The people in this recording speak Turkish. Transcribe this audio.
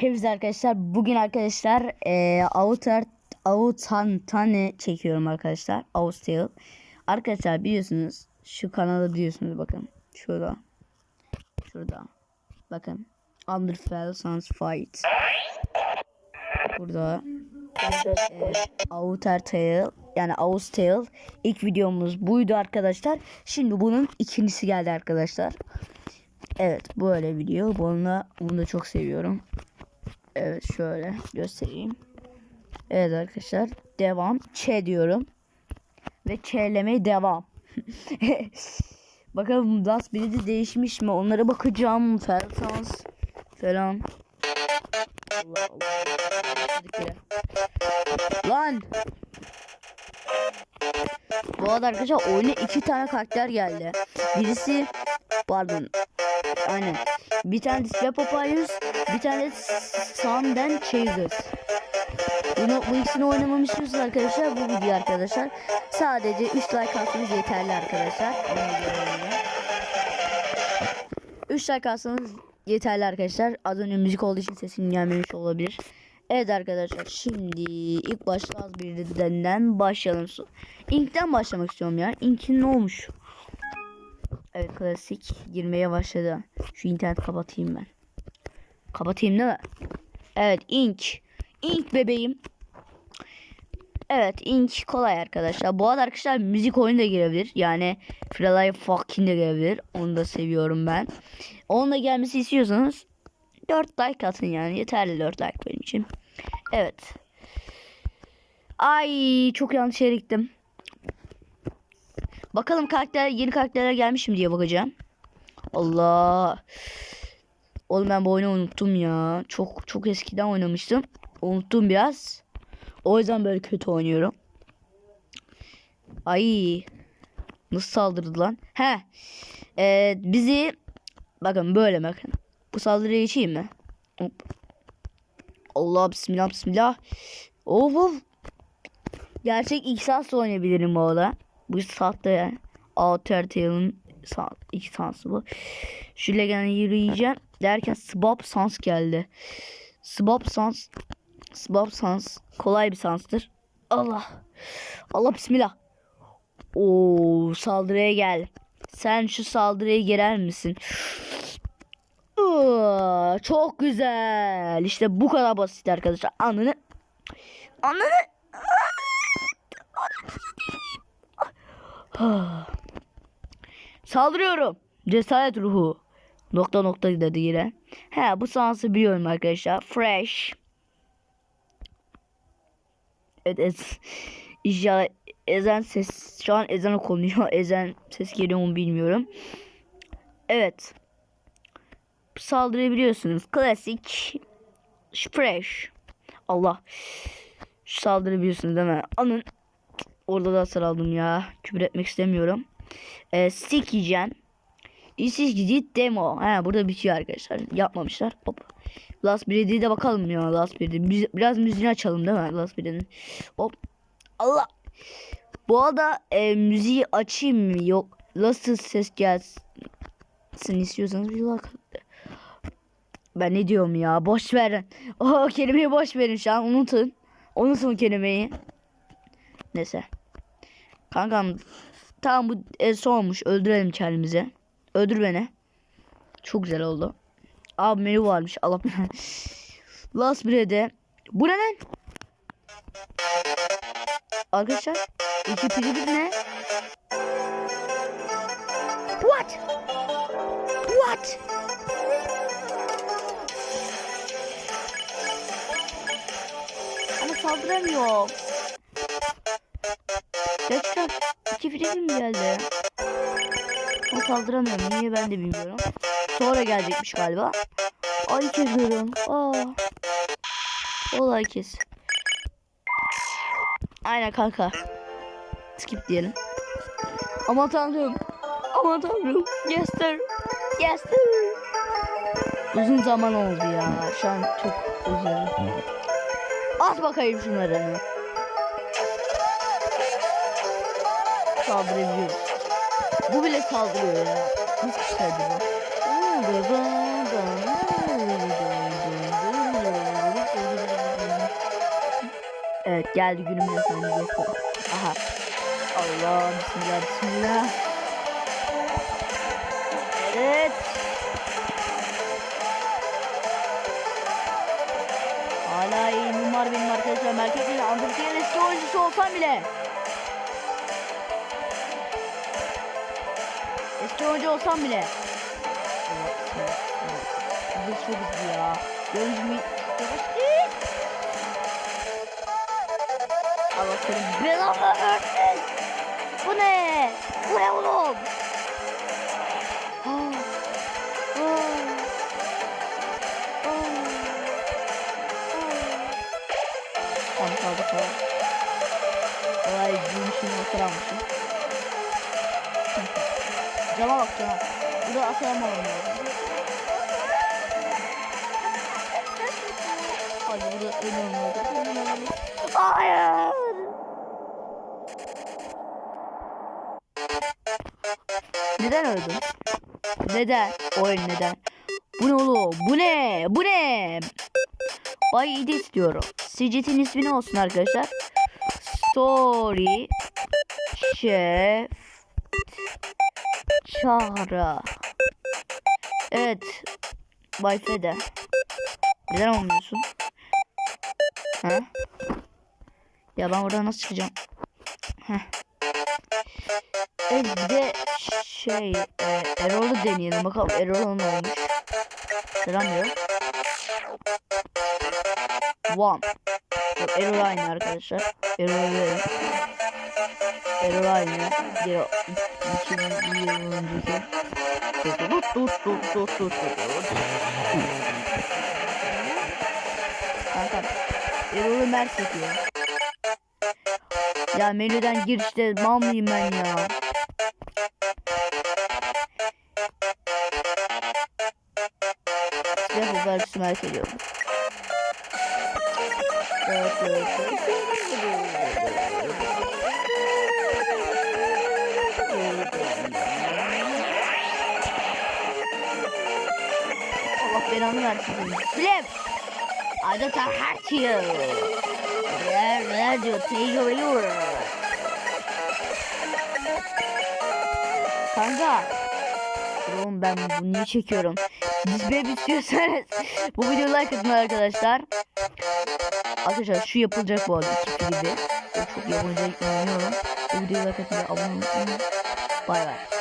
Hepinize arkadaşlar bugün arkadaşlar e, Outer Outantane çekiyorum arkadaşlar. Outtail. Arkadaşlar biliyorsunuz şu kanalı biliyorsunuz bakın. Şurada. Şurada. Bakın. Underfell Sans Fight. Burada. E, Outer Tail yani Outtail ilk videomuz buydu arkadaşlar. Şimdi bunun ikincisi geldi arkadaşlar. Evet böyle video. Bunu da, bunu da çok seviyorum. Evet şöyle göstereyim. Evet arkadaşlar devam. Ç diyorum. Ve ç'lemeye devam. Bakalım Das biri de değişmiş mi? Onlara bakacağım. Fersans falan. Allah Allah. Lan. Bu arada arkadaşlar oyuna iki tane karakter geldi. Birisi pardon Aynen. Bir tane Display Papyrus, bir tane Sun'dan Chasers. Bunu, bu ikisini oynamamı istiyorsanız arkadaşlar bu video arkadaşlar. Sadece 3 like atsanız yeterli arkadaşlar. 3 like atsanız yeterli arkadaşlar. Az önce müzik olduğu için sesim gelmemiş olabilir. Evet arkadaşlar şimdi ilk başta az birinden başlayalım. İnk'ten başlamak istiyorum ya. İnk'in ne olmuş? Evet klasik girmeye başladı. Şu internet kapatayım ben. Kapatayım değil mi? Evet ink. Ink bebeğim. Evet ink kolay arkadaşlar. Bu arada arkadaşlar müzik oyunu da girebilir. Yani Free fucking de girebilir. Onu da seviyorum ben. Onun da gelmesi istiyorsanız 4 like atın yani. Yeterli 4 like benim için. Evet. Ay çok yanlış yere gittim. Bakalım karakter yeni karakterler gelmiş mi diye bakacağım. Allah. Oğlum ben bu oyunu unuttum ya. Çok çok eskiden oynamıştım. Unuttum biraz. O yüzden böyle kötü oynuyorum. Ay. Nasıl saldırdı lan? He. Ee, bizi bakın böyle bakın. Bu saldırıya geçeyim mi? Hop. Allah bismillah bismillah. Of of. Gerçek Xas oynayabilirim bu arada. Bu sahte yani. Outer Tail'ın iki sansı bu. Şu legenı yürüyeceğim derken Swap Sans geldi. Swap Sans Swap Sans kolay bir sanstır. Allah. Allah bismillah. Oo saldırıya gel. Sen şu saldırıya girer misin? Çok güzel. İşte bu kadar basit arkadaşlar. Anını Anını Saldırıyorum. Cesaret ruhu. Nokta nokta dedi yine. He bu sansı biliyorum arkadaşlar. Fresh. Evet ez, inşallah ezen ses şu an ezan okunuyor. Ezen ses geliyor mu bilmiyorum. Evet. Saldırıyı biliyorsunuz. Klasik. Fresh. Allah. Şu saldırı biliyorsunuz değil mi? Anın. Orada da hasar aldım ya. Küfür etmek istemiyorum. Ee, stick yiyeceğim. İşsiz gidit demo. He burada bitiyor arkadaşlar. Yapmamışlar. Hop. Last 1'e de bakalım ya. Last 1'de. Biraz müziğini açalım değil mi? Last 1'in. Hop. Allah. Bu arada e, müziği açayım mı? Yok. Last ses gelsin istiyorsanız bir bak. Ben ne diyorum ya? Boş verin. O kelimeyi boş verin şu an. Unutun. Unutun kelimeyi. Neyse. Kankam tamam bu en son olmuş. Öldürelim kendimizi. Öldür beni. Çok güzel oldu. Abi menü varmış. Allah Last de. Bu ne lan? Arkadaşlar. iki pili ne? What? What? Ama saldıramıyorum. Gerçekten iki mi geldi? Ama saldıramıyorum. Niye ben de bilmiyorum. Sonra gelecekmiş galiba. Ay kesiyorum. Aa. Olay kes. Aynen kanka. Skip diyelim. Aman tanrım. Aman tanrım. Yes sir. Yes sir. Uzun zaman oldu ya. Şu an çok uzun. At bakayım şunları. Saldırabiliyor. Bu bile saldırıyor ya. Nasıl bir şey bu? Evet geldi günümün efendisi. Aha. Allah bismillah bismillah. Evet. Merkezin Undertale'in eski oyuncusu olsam bile. Eski oyuncu olsam bile. Bu çok hızlı ya. Yavaş değil. Allah senin belanı versin. Bu ne? Bu ne oğlum? Isıramışım. Cama bak cama. Burada asamam lazım. Hadi burada ölüm oldu. Hayır. Neden öldün? Neden? Oyun neden? Bu ne oğlum? Bu ne? Bu ne? Bay ID istiyorum. Sicit'in ismi ne olsun arkadaşlar? Story Chef Çağrı. Evet. Bay Fede. Neden olmuyorsun? Ha? Ya ben buradan nasıl çıkacağım? Heh. Evet bir de şey e, Erol'u deneyelim bakalım Erol'un ne olmuş. Selam diyor. One. Erol aynı arkadaşlar. Erol verin. Aynı. Diğer 2000 yıl önceki. Tut tut tut tut tut tut. Kanka. Erol'u Mert çekiyor. Ya menüden girişte mal mıyım ben ya? Size bu karşısı merak ediyorum. Evet, evet, evet. Allah belanı versin. Flip! I don't hurt you. Where, where you take your your? Kanka. Oğlum ben bunu niye çekiyorum? Dizmeye bitiyorsanız bu videoyu like atın arkadaşlar. Arkadaşlar şu yapılacak bu arada gibi. Çok yapılacak inanıyorum. Bu videoyu like atın ve abone olmayı unutmayın. Bay bay.